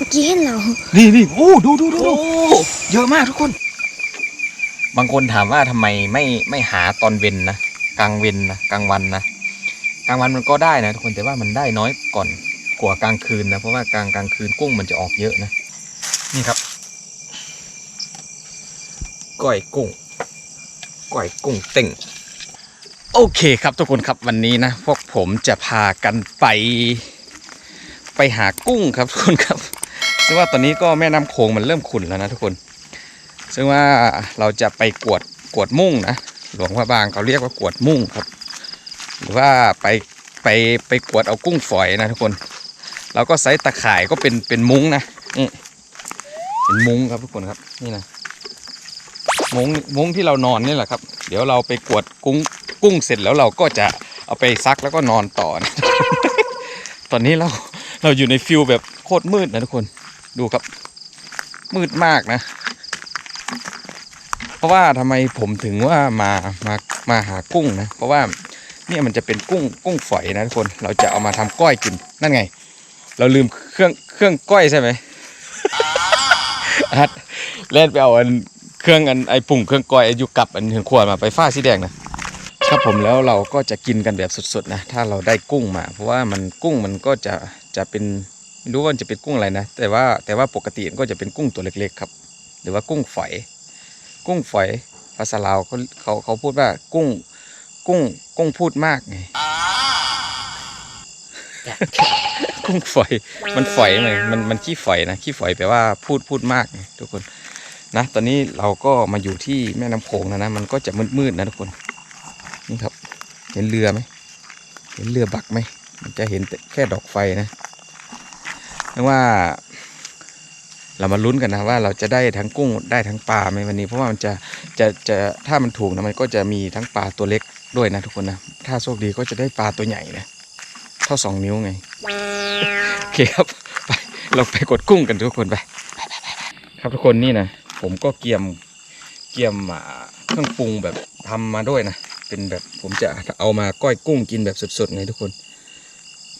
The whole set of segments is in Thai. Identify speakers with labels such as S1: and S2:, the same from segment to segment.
S1: มื่อกี้เห็นเรา
S2: นี่นี่โอ้ดูดูดูดูเยอะมากทุกคน บางคนถามว่าทำไมไม่ไม่หาตอนเวนนะกลางเวนนะกลางวันนะกลางวันมันก็ได้นะทุกคนแต่ว่ามันได้น้อยก่อนกว่ากลางคืนนะเพราะว่ากลางกลางคืนกุ้งมันจะออกเยอะนะ นี่ครับก้อยกุ้งก้อยกุ้งเต่งโอเคครับทุกคนครับวันนี้นะพวกผมจะพากันไป ไปหากุ้งครับทุกคนครับ ซึ่งว่าตอนนี้ก็แม่น้ำโขงมันเริ่มขุ่นแล้วนะทุกคน ซึ่งว่าเราจะไปกวดกวดมุ่งนะหลวงพระบางเขาเรียกว่ากวดมุ่งครับ หรือว่าไปไปไปกวดเอากุ้งฝอยนะทุกคน เราก็ใส่ตะข่ายก็เป็นเป็นมุ้งนะนี่เป็นมุ้งครับทุกคนครับนี่นะมุ้งมุ้งที่เรานอนนี่แหละครับ เดี๋ยวเราไปกวดกุ้งกุ้งเสร็จแล้วเราก็จะเอาไปซักแล้วก็นอนต่อนะตอนนี้เราเราอยู่ในฟิลแบบโคตรมืดนะทุกคน ดูครับ มืดมากนะ เพราะว่าทำไมผมถึงว่ามามามาหากุ้งนะ เพราะว่าเนี่ยมันจะเป็นกุ้งกุ้งฝอยนะทุกคน เราจะเอามาทำก้อยกินนั่นไง เราลืมเครื่องเครื่องก้อยใช่ไหมอัดเล่นไปเอาอันเครื่องอันไอปุ่งเครื่องก้อยอายุกับอันถึงขวดมาไปฟ้าสีแดงนะครับผมแล้วเราก็จะกินกันแบบสดๆนะ ถ้าเราได้กุ้งมา เพราะว่ามันกุ้งมันก็จะจะเป็น ไม่รู้ว่ามันจะเป็นกุ้งอะไรนะ แต่ว่าแต่ว่าปกติมันก็จะเป็นกุ้งตัวเล็กๆครับ หรือว่ากุ้งฝอย กุ้งฝอยภาษาลาวเขาเขาเขาพูดว่ากุ้ง กุ้ง กุ้งพูดมากไงกุ้งฝอย มันฝอยเลยมันมันขี้ฝอยนะขี้ฝอยแปลว่าพูดพูดมากไงทุกคนนะตอนนี้เราก็มาอยู่ที่แม่น้ำโขงนะนะมันก็จะมืดๆนะทุกคนนี่ครับ เห็นเรือไหมเห็นเรือบักไหมมันจะเห็นแต่แค่ดอกไฟนะ เรียกว่า เรามาลุ้นกันนะว่าเราจะได้ทั้งกุ้งได้ทั้งปลาไหมวันนี้ เพราะว่ามันจะจะจะถ้ามันถูกนะมันก็จะมีทั้งปลาตัวเล็กด้วยนะทุกคนนะ ถ้าโชคดีก็จะได้ปลาตัวใหญ่นะเท่าสองนิ้วไงโอเคครับไปเราไปกดกุ้งกันทุกคนไปไปไปไปครับทุกคนนี่นะผมก็เกียมเกียมเครื่องปรุงแบบทำมาด้วยนะเป็นแบบผมจะเอามาก้อยกุ้งกินแบบสดๆไงทุกคน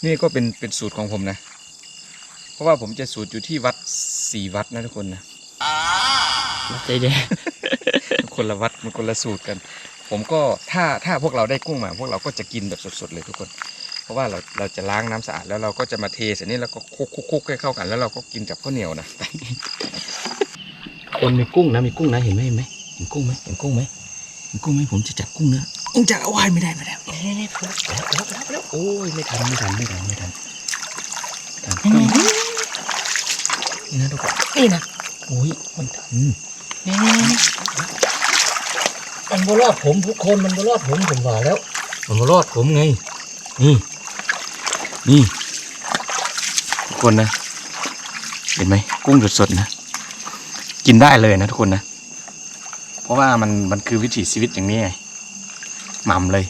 S2: นี่ก็เป็นเป็นสูตรของผมนะ ราะว่าผมจะสูตรอยู่ที่วัดสี่วัดนะทุกคนนะ
S1: ใจแดง
S2: มันคนละวัดมันคนละสูตรกัน ผมก็ถ้าถ้าพวกเราได้กุ้งมา พวกเราก็จะกินแบบสดๆเลยทุกคน เพราะว่าเราเราจะล้างน้ำสะอาดแล้วเราก็จะมาเทเสร็จนี้แล้วก็คลุกคลุกคลุกให้เข้ากัน แล้วเราก็กินกับข้าวเหนียวนะคนมีกุ้งนะมีกุ้งนะเห็นไหมเห็นไหมเห็นกุ้งไหมเห็นกุ้งไหมเห็นกุ้งไหมผมจะจับกุ้งนะอุ้งจับเอาไว้ไม่ได้ไม่ได้นี่นี่แล้วแล้วแล้วแล้วแล้วโอ้ยไม่ทันไม่ทันไม่ทันไม่ทันไม่ทั นกุ้งนี่นะทุกคนนี่นะโอ้ยไม่ทัน
S1: นี่นี่นี่
S2: มันบรอดผมทุกคนมันบรอดผมผมว่าแล้ว มันบรอดผมไงนี่นี่ทุกคนนะ เห็นไหมกุ้งสดๆนะ กินได้เลยนะทุกคนนะ เพราะว่ามันมันคือวิถีชีวิตอย่างนี้ไงหม่ำเลย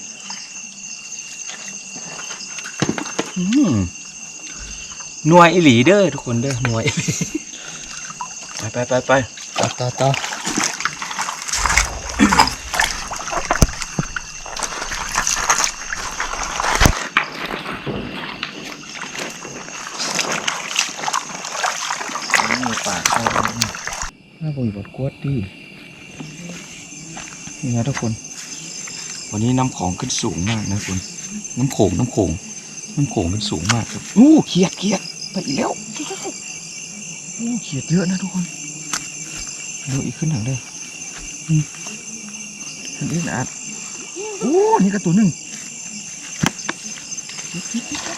S2: อืม หน่วยอิหลีเด้อทุกคนเด้อหน่วยอิหลีไปไปไปไป
S1: ต่อต่อต่อ
S2: มีปากเข้าน่าบุยบดกวดดินี่นะทุกคน วันนี้น้ำของขึ้นสูงมากนะคุณ น้ำโขงน้ำโขงน้ำโขงขึ้นสูงมากครับ อู้เขียดเขียด ไปอีกแล้วอู้เขียดเยอะนะทุกคนดูอีกขึ้นหนังได้อืมอันนี้นะโอ้นี่ก็ตัวหนึ่ง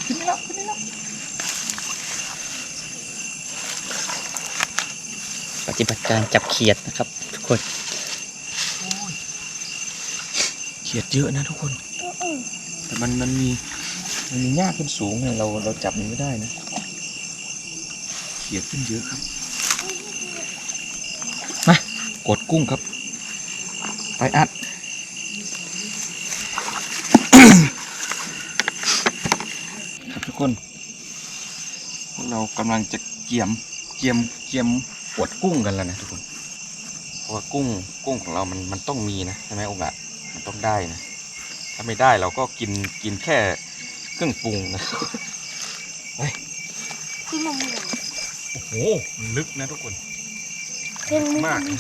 S2: ขึ้นไม่แล้วขึ้นไม่แล้ว
S1: ปฏิบัติการจับเขียดนะครับ ทุกคน
S2: เขียดเยอะนะทุกคน แต่มันมันมีมันมีหญ้าขึ้นสูงไงเราเราจับมันไม่ได้นะเขียดขึ้นเยอะครับมากดกุ้งครับ ไปอัดครับทุกคนพวกเรากำลังจะเกี่ยมเกี่ยมเกี่ยมปวดกุ้งกันแล้วนะทุกคนเพราะว่ากุ้งกุ้งของเรามันมันต้องมีนะใช่ไหมองค์ละมันต้องได้นะ ถ้าไม่ได้เราก็กินกินแค่เครื่องปรุงนะ
S1: ที่มันเหมือน
S2: โอ้โหโอ้มันลึกนะทุกคน
S3: เพ่งไม่
S2: มาก
S3: ดี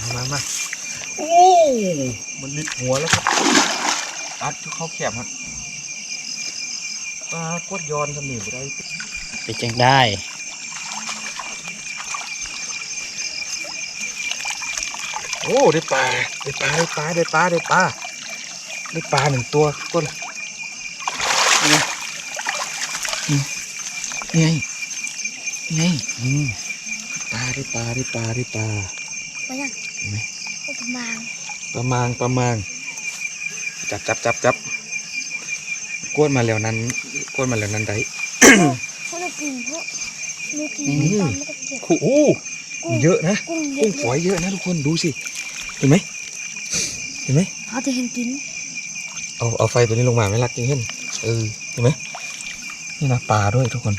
S2: มามามาโอ้มันลิดหัวแล้วครับอัดเขาแคบครับปลากดย้อนทำหนีบ่ได้
S1: ไปจังได้
S2: โอ้ได้ปลาได้ปลาได้ปลาได้ปลาได้ปลาได้ปลาหนึ่งตัวก้นนี่ไงนี่ ไงนี่ไงอืมปลาได้ปลาได้ปลาได้ปลา
S3: มายัง
S2: เห็นไหม
S3: โอ้ประมาณ
S2: ประมาณประมาณจับจับจับจับกวนมาแล้วนั้นกวนมาแล้วนั้นได้
S3: พวกเรากินพวกเรากิน
S2: อืม
S3: ตอนไม่ได้เก็บ
S2: คู่โอ้เยอะนะ
S3: กุ้งเย
S2: กุ้
S3: อะ
S2: งฝอยเยอะนะทุกคนดูสิเห็นไหมเห็นไหม
S3: เขาจะเห็นกิน
S2: เอาเอาไฟตัวนี้ลงมาไม่รักจริงเห็นเออเห็นไหมนี่นะปลาด้วยทุกคน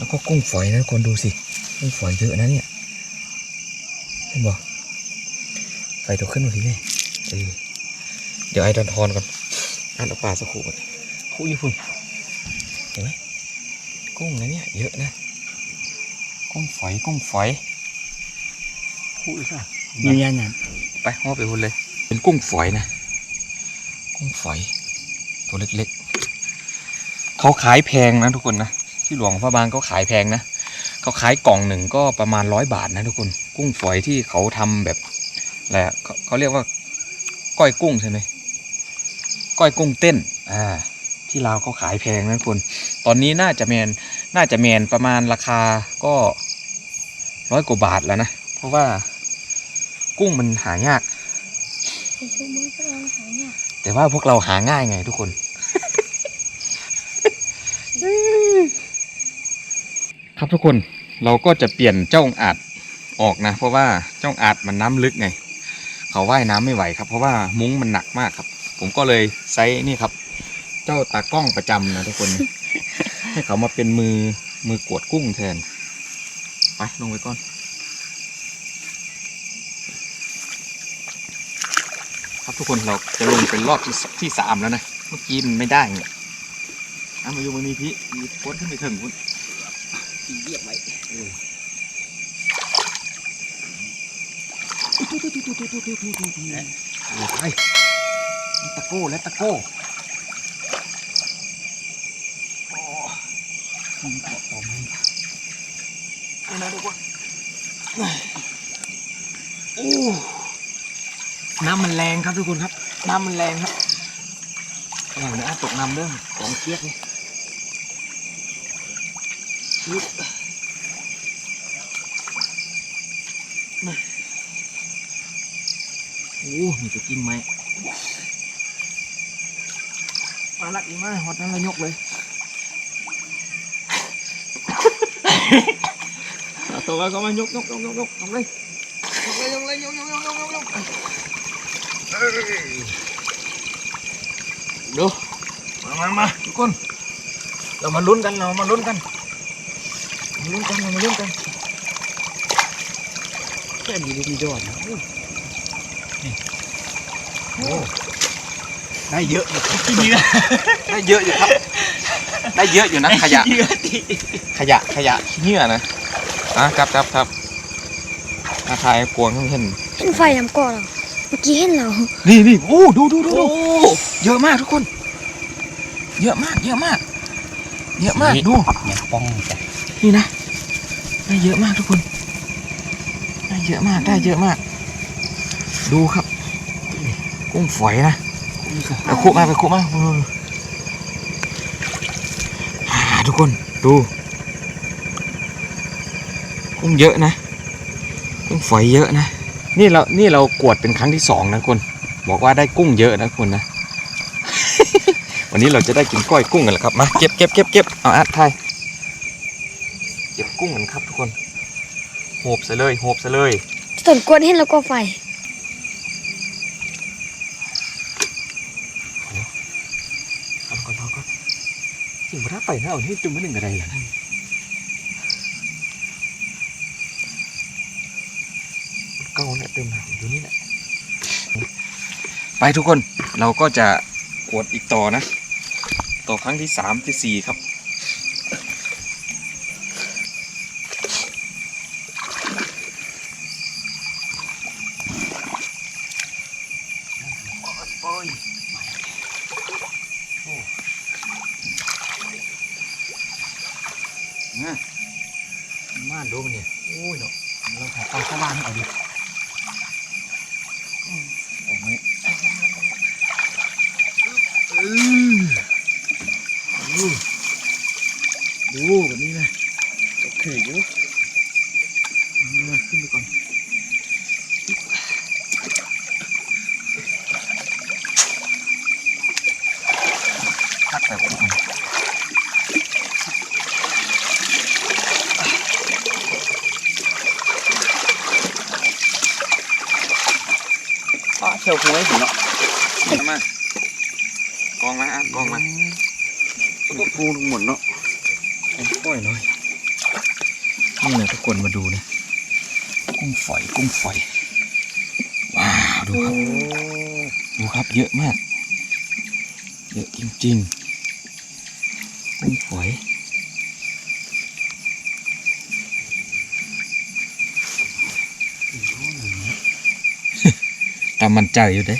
S2: แล้วก็กุ้งฝอยนะทุกคนดูสิกุ้งฝอยเยอะนะเนี่ยเห็นบ่ไฟตัวขึ้นมาทีนี่เออเดี๋ยวไอ้ดันทอนก่อนอ่านเอาปลาสักครู่ก่อนคู่ญี่ปุ่นเห็นไหมกุ้งนะเนี่ยเยอะนะกุ้งฝอยกุ้งฝอยคู่อีกอะ
S1: ยืนยันนะ
S2: ไปห่อไปหุ่นเลย เป็นกุ้งฝอยนะ กุ้งฝอย ตัวเล็กๆเขาขายแพงนะทุกคนนะ ที่หลวงพระบางเขาขายแพงนะเขาขายกล่องหนึ่งก็ประมาณร้อยบาทนะทุกคน กุ้งฝอยที่เขาทำแบบอะไรอะเขาเขาเรียกว่าก้อยกุ้งใช่ไหมก้อยกุ้งเต้นอ่าที่ลาวเขาขายแพงนะทุกคน ตอนนี้น่าจะแมนน่าจะแมนประมาณราคาก็ร้อยกว่าบาทแล้วนะ เพราะว่ากุ้งมันหายาก
S3: เป็นชูมือพวกเราหายเนี่ย
S2: แต่ว่าพวกเราหาง่ายไงทุกคน ครับทุกคนเราก็จะเปลี่ยนเจ้าองอาจออกนะ เพราะว่าเจ้าองอาจมันน้ำลึกไง เขาว่ายน้ำไม่ไหวครับ เพราะว่ามุ้งมันหนักมากครับ ผมก็เลยใช้นี่ครับ เจ้าตากล้องประจำนะทุกคน ให้เขามาเป็นมือมือกวดกุ้งแทนไปลงไปก่อนครับทุกคนเราจะลงเป็นรอบที่สที่สามแล้วนะ เมื่อกี้มันไม่ได้เนี่ยมาอยู่มันมีพี่มีโคตรขึ้นไปถึงคุณ ตีเรียบไว้เออเออไปตะโก้และตะโก้โอ้มีเกาะต่อไหมนี่นะทุกคนโอ้น้ำมันแรงครับทุกคนครับ น้ำมันแรงครับโอ้โหนะตกน้ำเด้อของเกียกนี่ยึดมา โอ้มีจะกินไหมมาลักอีกมาหอดนั้นระยกเลยตัวก็มายกยกยกยกยกทำเลยยกเลยยกเลยยกยกยกยกยกยกดูมามามาทุกคนเรามาลุ้นกันเรามาลุ้นกัน ลุ้นกันเรามาลุ้นกันแค่ดีดียอดนะโอ้นี่โอ้ได้เยอะอยู่ครับได้เยอะอยู่ครับ ได้เยอะอยู่นะขยะขยะขยะขี้เหงื่อนะอะครับครับครับอาทายกวงทั้งเห็น
S3: เห็นไฟน้ำก่อนเหรอเมื่อกี้เห็นเรา
S2: นี่นี่โอ้ดูดูดูดูเยอะมากทุกคน เยอะมาก เยอะมาก เยอะมากดู
S1: เนี่ยป้องจ้ะ
S2: นี่นะ ได้เยอะมากทุกคน ได้เยอะมากได้เยอะมาก ดูครับ กุ้งฝอยนะไปคุกมาไปคุมาเอออ่าทุกคนดู กุ้งเยอะนะ กุ้งฝอยเยอะนะ นี่เรา นี่เรากวดเป็นครั้งที่สองนะคน บอกว่าได้กุ้งเยอะนะคนนะ วันนี้เราจะได้กินก้อยกุ้งกันแหละครับ มาเก็บเก็บเก็บเก็บเอาอัดไทย ก็บกุ้งกันครับทุกคนโหบซะเลยโหบซะเลย
S3: ส่วนกวนเห็นแล้วก็ไฟ
S2: เอาก่อนเอาก่อนจริงปะถ้าไปหน้าเอาที่จุ่มมาหนึ่งกระไดล่ะเก้าเนี่ยเต็มหางอยู่นี่แหละไปทุกคนเราก็จะกวดอีกต่อนะ ต่อครั้งที่สามที่สี่ครับา
S1: นดูมันเนี่ยโอ้ยเนาะเราขอเอาเข้าบ้านให้เอาดิ
S2: ดูแบบนี้นะโอเคอยู่มาขึ้นไปก่อนพักแบบนี้อ๋อเชียวหัวให้ถึงเนาะมา กองมาอะกองมา
S1: ปูลงหมดเนาะ
S2: ก้อยน้อยนี่นะทุกคนมาดูนะกุ้งฝอยกุ้งฝอยว้าวดูครับดูครับเยอะมาก เยอะจริงๆกุ้งฝอยตามมันใจอยู่เด้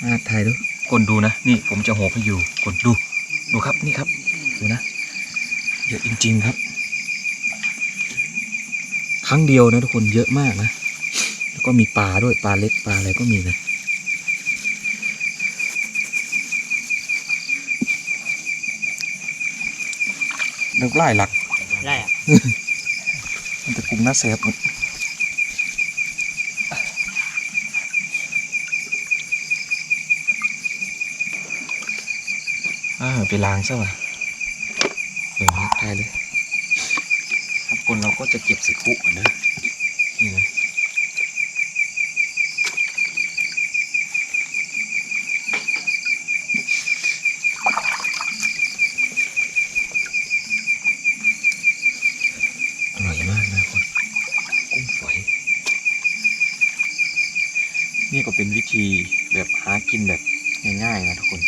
S2: มาถ่ายดู คนดูนะ นี่ผมจะโหบให้อยู่คนดู ดูครับนี่ครับดูนะเยอะจริง ๆครับ ครั้งเดียวนะทุกคนเยอะมากนะ แล้วก็มีปลาด้วยปลาเล็กปลาอะไรก็มีนะเลิกไล่หลัก
S1: ได้อะ
S2: มันจะกลุ่มหน้าเซฟหมด ไปล้างซะว่ะเออได้เลยครับคนเราก็จะเก็บใส่คุกก่อนนะนี่นะอร่อยมากนะคนกุ้งฝอย นี่ก็เป็นวิธีแบบหากินแบบง่ายๆนะทุกคน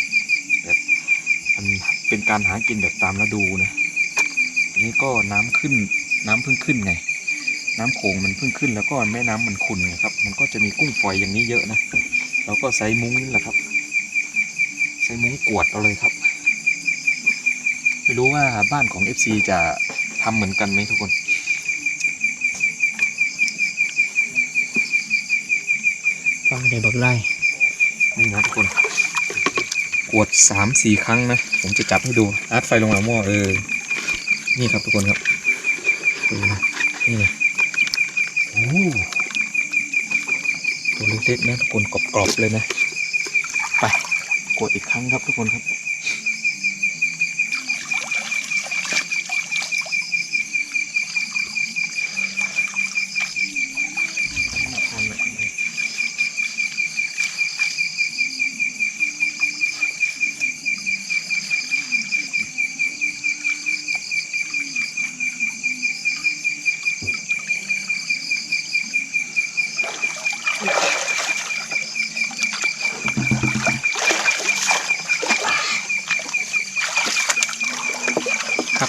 S2: แบบ มันเป็นการหากินแบบตามฤดูนะอันนี้ก็น้ำขึ้นน้ำเพิ่งขึ้นไง น้ำโขงมันเพิ่งขึ้น แล้วก็แม่น้ำมันขุ่นไงครับ มันก็จะมีกุ้งฝอยอย่างนี้เยอะนะเราก็ใส่มุ้งนี่แหละครับ ใส่มุ้งกวดเอาเลยครับไม่รู้ว่าบ้านของ FC จะทำเหมือนกันไหมทุกคน
S1: ปลาได้บักไล่
S2: นี่นะทุกคน กวดสามสี่ครั้งนะ ผมจะจับให้ดูอาร์ตไฟลงหลังหม้อเออ นี่ครับทุกคนครับดูนะนี่เลยโอ้ตัวเล็กๆนะทุกคนกรอบๆเลยนะ ไปกดอีกครั้งครับทุกคนครับ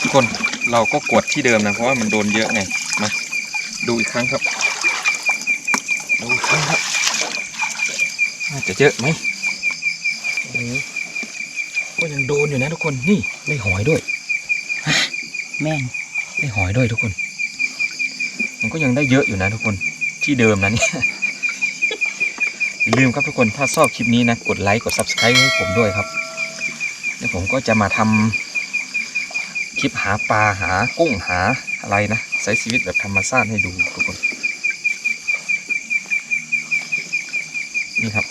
S2: ทุกคน เราก็กดที่เดิมนะ เพราะว่ามันโดนเยอะไง มา ดูอีกครั้งครับ ดูอีกครั้งครับ น่าจะเยอะไหมโอ้โหก็ยังโดนอยู่นะทุกคน นี่ได้หอยด้วย
S1: แม่ง
S2: ได้หอยด้วยทุกคน มันก็ยังได้เยอะอยู่นะทุกคน ที่เดิมนะเนี่ยอย่าลืมครับทุกคน ถ้าชอบคลิปนี้นะ กดไลค์ กด subscribe ให้ผมด้วยครับ เดี๋ยวผมก็จะมาทำ คลิปหาปลาหากุ้งหาอะไรนะใช้ชีวิตแบบธรรมชาติให้ดูทุกคนนี่ครับ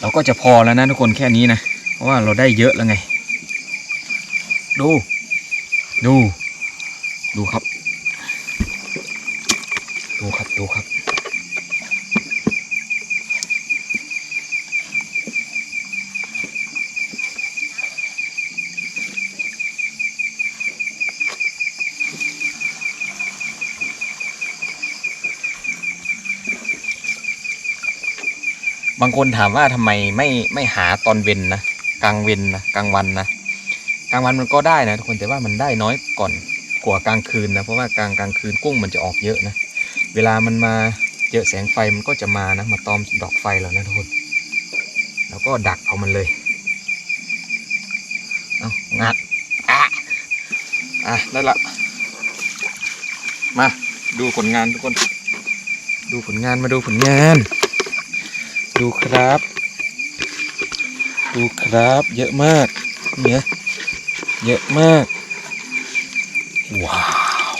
S2: เราก็จะพอแล้วนะทุกคนแค่นี้นะเพราะว่าเราได้เยอะแล้วไง ดู ดู ดูครับ ดูครับดูครับ บางคนถามว่าทำไมไม่ไม่หาตอนเวนนะกลางเวนนะกลางวันนะกลางวันมันก็ได้นะทุกคนแต่ว่ามันได้น้อยก่อนกว่ากลางคืนนะเพราะว่ากลางกลางคืนกุ้งมันจะออกเยอะนะเวลามันมาเจอแสงไฟมันก็จะมานะมาตอมดอกไฟเรานะทุกคน แล้วก็ดักเอามันเลยเอางัดอะอะได้ละมาดูผลงานทุกคน ดูผลงานมาดูผลงาน ดูครับ ดูครับ เยอะมากเนี่ยเยอะมาก ว้าว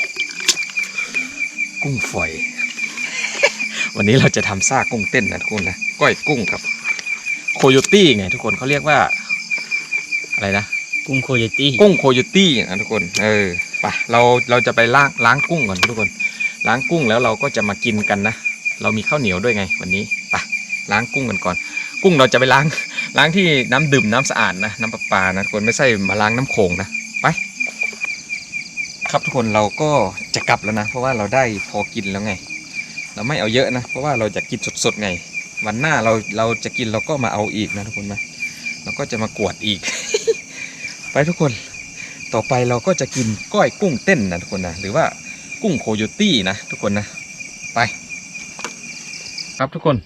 S2: กุ้งฝอย วันนี้เราจะทำซากกุ้งเต้นนะทุกคนนะ ก้อยกุ้งครับ โคโยตี้ไงทุกคนเขาเรียกว่า อะไรนะ
S1: กุ้งโคโยตี้
S2: กุ้งโคโยตี้นะทุกคน เออไปเราเราจะไปล้างล้างกุ้งก่อนทุกคน ล้างกุ้งแล้วเราก็จะมากินกันนะ เรามีข้าวเหนียวด้วยไงวันนี้ไป ล้างกุ้งกันก่อน กุ้งเราจะไปล้างล้างที่น้ำดื่มน้ำสะอาดนะ น้ำประปานะคนไม่ใช่มาล้างน้ำโขงนะไป ครับทุกคนเราก็จะกลับแล้วนะ เพราะว่าเราได้พอกินแล้วไง เราไม่เอาเยอะนะ เพราะว่าเราจะกินสดๆไง วันหน้าเราเราจะกินเราก็มาเอาอีกนะทุกคนนะเราก็จะมากวดอีก ไปทุกคนต่อไปเราก็จะกินก้อยกุ้งเต้นนะทุกคนนะหรือว่ากุ้งโคโยตี้นะทุกคนนะไป ครับทุกคน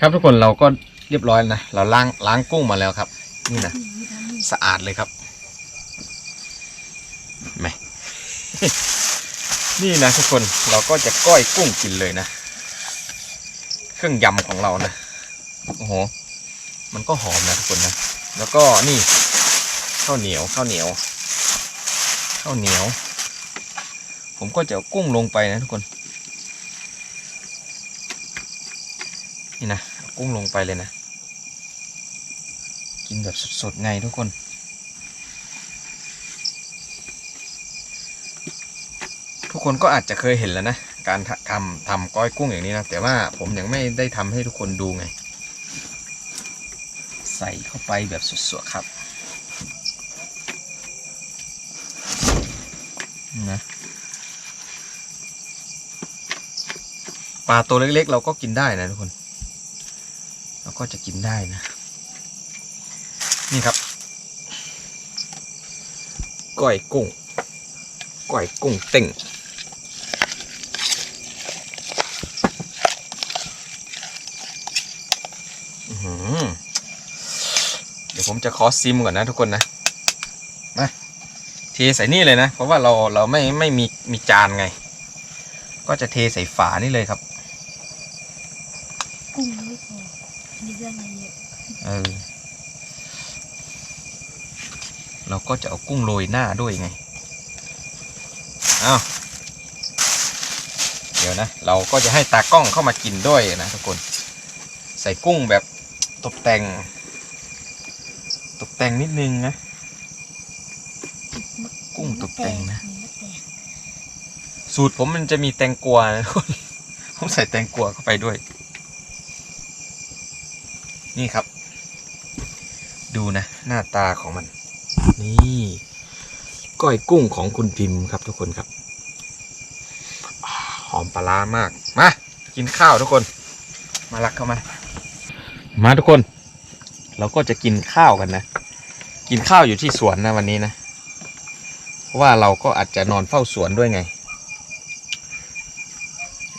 S2: ครับทุกคนเราก็เรียบร้อยนะ เราล้างล้างกุ้งมาแล้วครับ นี่นะสะอาดเลยครับแหมนี่นะทุกคนเราก็จะก้อยกุ้งกินเลยนะ เครื่องยำของเรานะโอ้โหมันก็หอมนะทุกคนนะ แล้วก็นี่ข้าวเหนียวข้าวเหนียวข้าวเหนียว ผมก็จะกุ้งลงไปนะทุกคน นี่นะกุ้งลงไปเลยนะ กินแบบสดๆไงทุกคนทุกคนก็อาจจะเคยเห็นแล้วนะ การทำทำก้อยกุ้งอย่างนี้นะ แต่ว่าผมยังไม่ได้ทำให้ทุกคนดูไง ใส่เข้าไปแบบสดๆครับนะปลาตัวเล็กๆ เราก็กินได้นะทุกคน ก็จะกินได้นะ นี่ครับก้อยกุ้งก้อยกุ้งเต่งเดี๋ยวผมจะขอซิมก่อนนะทุกคนนะ มาเทใส่นี่เลยนะ เพราะว่าเราเราไม่ไม่มีมีจานไง ก็จะเทใส่ฝานี่เลยครับ
S3: กุ้งไม่พอมี เรื่องอะไรเยอะ
S2: เออ เราก็จะเอากุ้งโรยหน้าด้วยไงอ้าวเดี๋ยวนะ เราก็จะให้ตากล้องเข้ามากินด้วยนะทุกคน ใส่กุ้งแบบตกแต่ง ตกแต่งนิดนึงนะ กุ้งตกแต่งนะ
S3: มีมะแตง
S2: สูตรผมมันจะมีแตงกวานะทุกคนผมใส่แตงกวาเข้าไปด้วย นี่ครับ ดูนะ หน้าตาของมัน นี่ก้อยกุ้งของคุณพิมพ์ครับทุกคนครับ หอมปลารามาก มา กินข้าวทุกคน มารักเข้ามา มาทุกคน เราก็จะกินข้าวกันนะ กินข้าวอยู่ที่สวนนะวันนี้นะ เพราะว่าเราก็อาจจะนอนเฝ้าสวนด้วยไง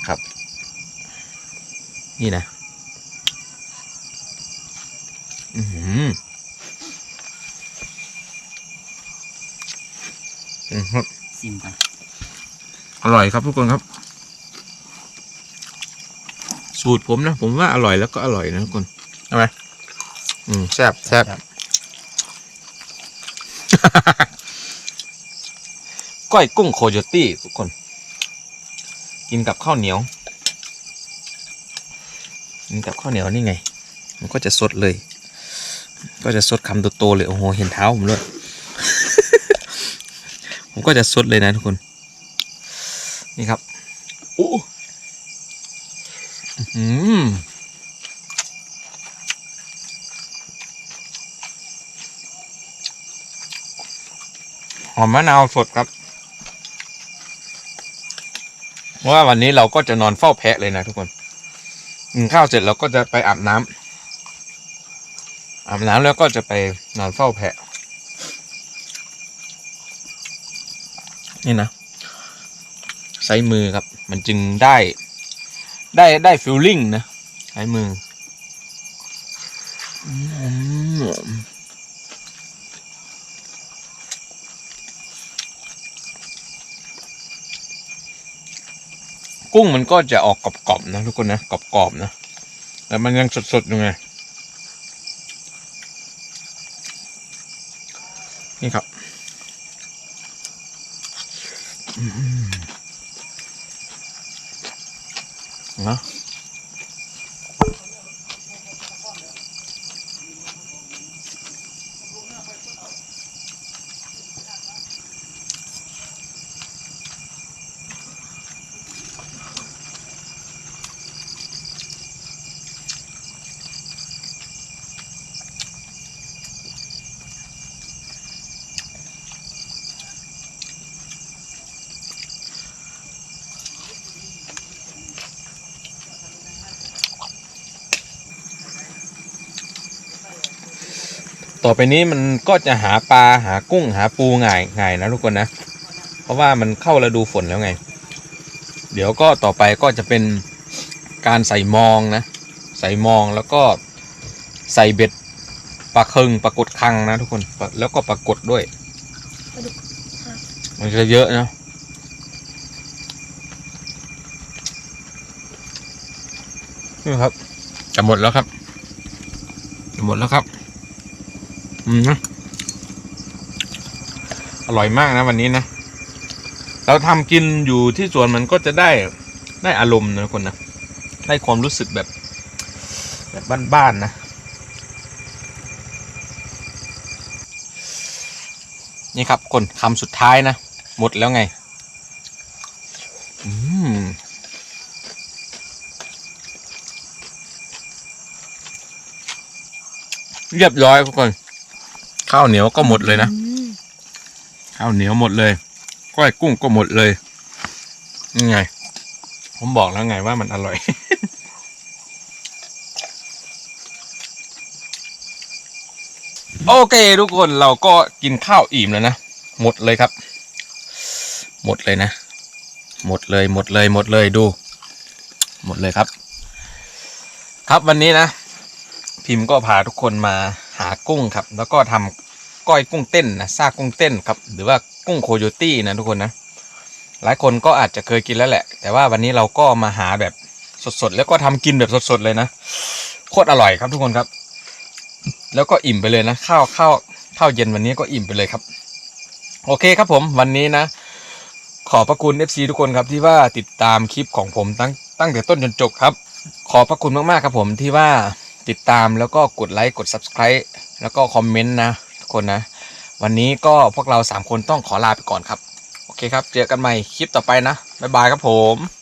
S2: ครับ นี่นะ อือหืออืมครับ
S1: ซิมกัน
S2: อร่อยครับทุกคนครับ สูตรผมนะ ผมว่าอร่อยแล้วก็อร่อยนะทุกคนใช่ไหมอืมแซ่บแซ่บก้อยกุ้งโคโยตี้ทุกคน กินกับข้าวเหนียวกินกับข้าวเหนียวนี่ไง มันก็จะสดเลย ก็จะสดคำโตๆเลยโอ้โหเห็นเท้าผมด้วยผมก็จะสดเลยนะทุกคน นี่ครับโอ้อืมหอมมะนาวสดครับว่าวันนี้เราก็จะนอนเฝ้าแพะเลยนะทุกคนกินข้าวเสร็จเราก็จะไปอาบน้ำ อาบน้ำแล้วก็จะไปนอนเฝ้าแพะ นี่นะใช้มือครับ มันจึงได้ ได้ได้ฟิลลิ่งนะใช้มือกุ้งมันก็จะออกกรอบๆนะทุกคนนะกรอบๆนะแต่มันยังสดๆอยู่ไง นี่ครับเนาะ ต่อไปนี้มันก็จะหาปลาหากุ้งหาปูง่ายง่ายนะทุกคนนะ เพราะว่ามันเข้าฤดูฝนแล้วไง เดี๋ยวก็ต่อไปก็จะเป็นการใส่มองนะ ใส่มองแล้วก็ใส่เบ็ดปลาเคิงปลากดคังนะทุกคนปลาแล้วก็ปลากดด้วย
S3: ปลาดุก
S2: มันจะเยอะนะนี่ครับจะหมดแล้วครับจะหมดแล้วครับ อืมนะอร่อยมากนะวันนี้นะ เราทำกินอยู่ที่สวนมันก็จะได้ได้อารมณ์นะคนนะ ได้ความรู้สึกแบบ แบบบ้านๆนะนี่ครับคนคำสุดท้ายนะ หมดแล้วไง อืมเรียบร้อยทุกคน ข้าวเหนียวก็หมดเลยนะข้าวเหนียวหมดเลยก้อยกุ้งก็หมดเลยนี่ไง ผมบอกแล้วไงว่ามันอร่อย โอเค ทุกคนเราก็กินข้าวอิ่มแล้วนะ หมดเลยครับ หมดเลยนะ หมดเลยหมดเลย หมดเลยดู หมดเลยครับ ครับวันนี้นะ พิมพ์ก็พาทุกคนมา หากุ้งครับ แล้วก็ทำก้อยกุ้งเต้นนะซากกุ้งเต้นครับ หรือว่ากุ้งโคโยตี้นะทุกคนนะ หลายคนก็อาจจะเคยกินแล้วแหละ แต่ว่าวันนี้เราก็มาหาแบบสดๆ แล้วก็ทำกินแบบสดๆเลยนะ โคตรอร่อยครับทุกคนครับ แล้วก็อิ่มไปเลยนะ ข้าวข้าวข้าวเย็นวันนี้ก็อิ่มไปเลยครับ โอเคครับผมวันนี้นะ ขอบพระคุณ FC ทุกคนครับที่ว่าติดตามคลิปของผมตั้งตั้งแต่ต้นจนจบครับ ขอบพระคุณมากๆครับผมที่ว่า ติดตามแล้วก็กดไลค์กด Subscribe แล้วก็คอมเมนต์นะทุกคนนะ วันนี้ก็พวกเรา 3 คนต้องขอลาไปก่อนครับ โอเคครับ เจอกันใหม่คลิปต่อไปนะ บ๊ายบายครับผม